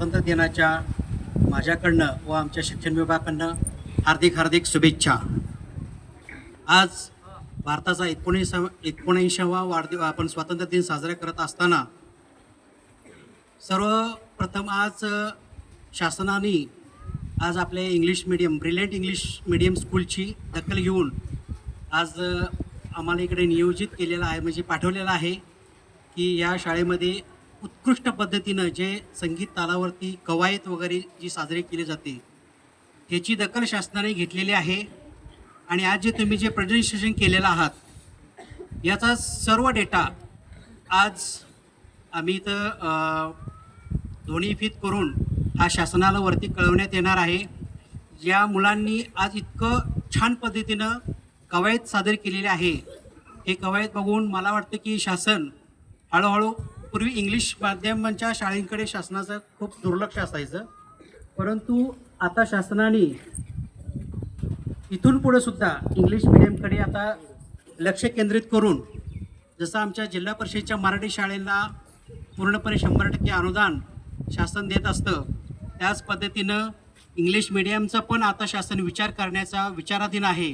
स्वातंत्र्य दिनाच्या माझ्याकडनं व आमच्या शिक्षण विभागाकडनं हार्दिक हार्दिक शुभेच्छा. आज भारताचा एकोणीसा एकोणऐंशावा वाढदिव आपण स्वातंत्र्य दिन साजरा करत असताना सर्वप्रथम आज शासनाने आज आपले English medium brilliant English medium स्कूलची दखल घेऊन आज आम्हाला इकडे नियोजित केलेलं आहे म्हणजे पाठवलेलं आहे की या शाळेमध्ये उत्कृष्ट पद्धतीनं जे संगीत तालावरती कवायत वगैरे जी साजरी केली जाते ह्याची दखल शासनाने घेतलेली आहे. आणि आज जे तुम्ही जे प्रेझेंटेशन केलेलं आहात याचा सर्व डेटा आज आम्ही इथं अ, करून हा शासनाला वरती कळवण्यात येणार आहे. ज्या मुलांनी आज इतकं छान पद्धतीनं कवायत सादर केलेली आहे. हे कवायत बघून मला वाटतं की शासन हळूहळू पूर्वी इंग्लिश माध्यमांच्या शाळेंकडे शासनाचं खूप दुर्लक्ष असायचं. परंतु आता शासनाने इथून पुढे सुद्धा इंग्लिश मिडियमकडे आता लक्ष केंद्रित करून जसं आमच्या जिल्हा परिषदेच्या मराठी शाळेला पूर्णपणे शंभर टक्के अनुदान शासन देत असतं त्याच पद्धतीनं इंग्लिश मिडियमचा पण आता शासन विचार करण्याचा विचाराधीन आहे.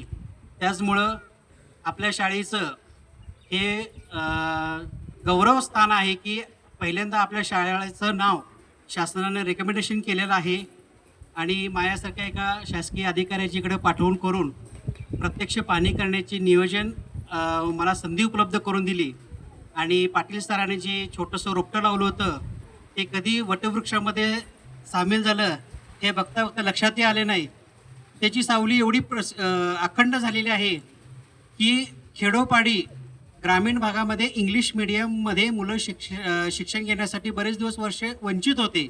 त्याचमुळं आपल्या शाळेचं हे गौरवस्थान गौरव स्थान आहे की पहिल्यांदा आपल्या शाळेचं नाव शासनाने रेकमेंडेशन केलेलं आहे. आणि माझ्यासारख्या एका शासकीय अधिकाऱ्याची इकडे पाठवून करून प्रत्यक्ष पाणी करण्याचे नियोजन मला संधी उपलब्ध करून दिली. आणि पाटील सराने जे छोटंसं रोपटं लावलं होतं ते कधी वटवृक्षामध्ये सामील झालं हे बघता बघता लक्षातही आले नाही. त्याची सावली एवढी प्रस अखंड झालेली आहे की खेडोपाडी ग्रामीण भागामध्ये इंग्लिश मिडियममध्ये मुलं शिक्ष शिक्षण घेण्यासाठी बरेच दिवस वर्षे वंचित होते.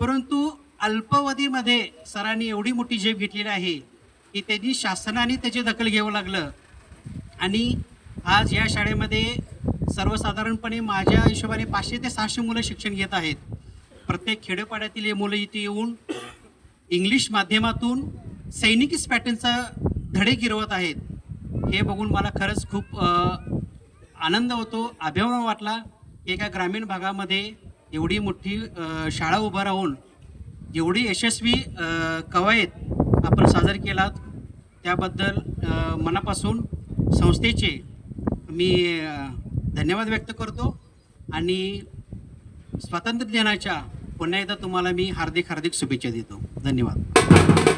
परंतु अल्पावधीमध्ये सरांनी एवढी मोठी झेप घेतलेली आहे की त्यांनी शासनाने त्याची दखल घ्यावं लागलं. आणि आज या शाळेमध्ये सर्वसाधारणपणे माझ्या हिशोबाने पाचशे ते सहाशे मुलं शिक्षण घेत आहेत. प्रत्येक खेडेपाड्यातील हे मुलं इथे येऊन इंग्लिश माध्यमातून सैनिकीच पॅटर्नचा धडे गिरवत आहेत. हे बघून मला खरंच खूप आनंद होतो अभिमान वाटला. की एका ग्रामीण भागामध्ये एवढी मोठी शाळा उभा राहून एवढी यशस्वी कवायत आपण सादर केलात. त्याबद्दल मनापासून संस्थेचे मी धन्यवाद व्यक्त करतो आणि स्वातंत्र्य दिनाच्या पुन्हा एकदा तुम्हाला मी हार्दिक हार्दिक शुभेच्छा देतो. धन्यवाद.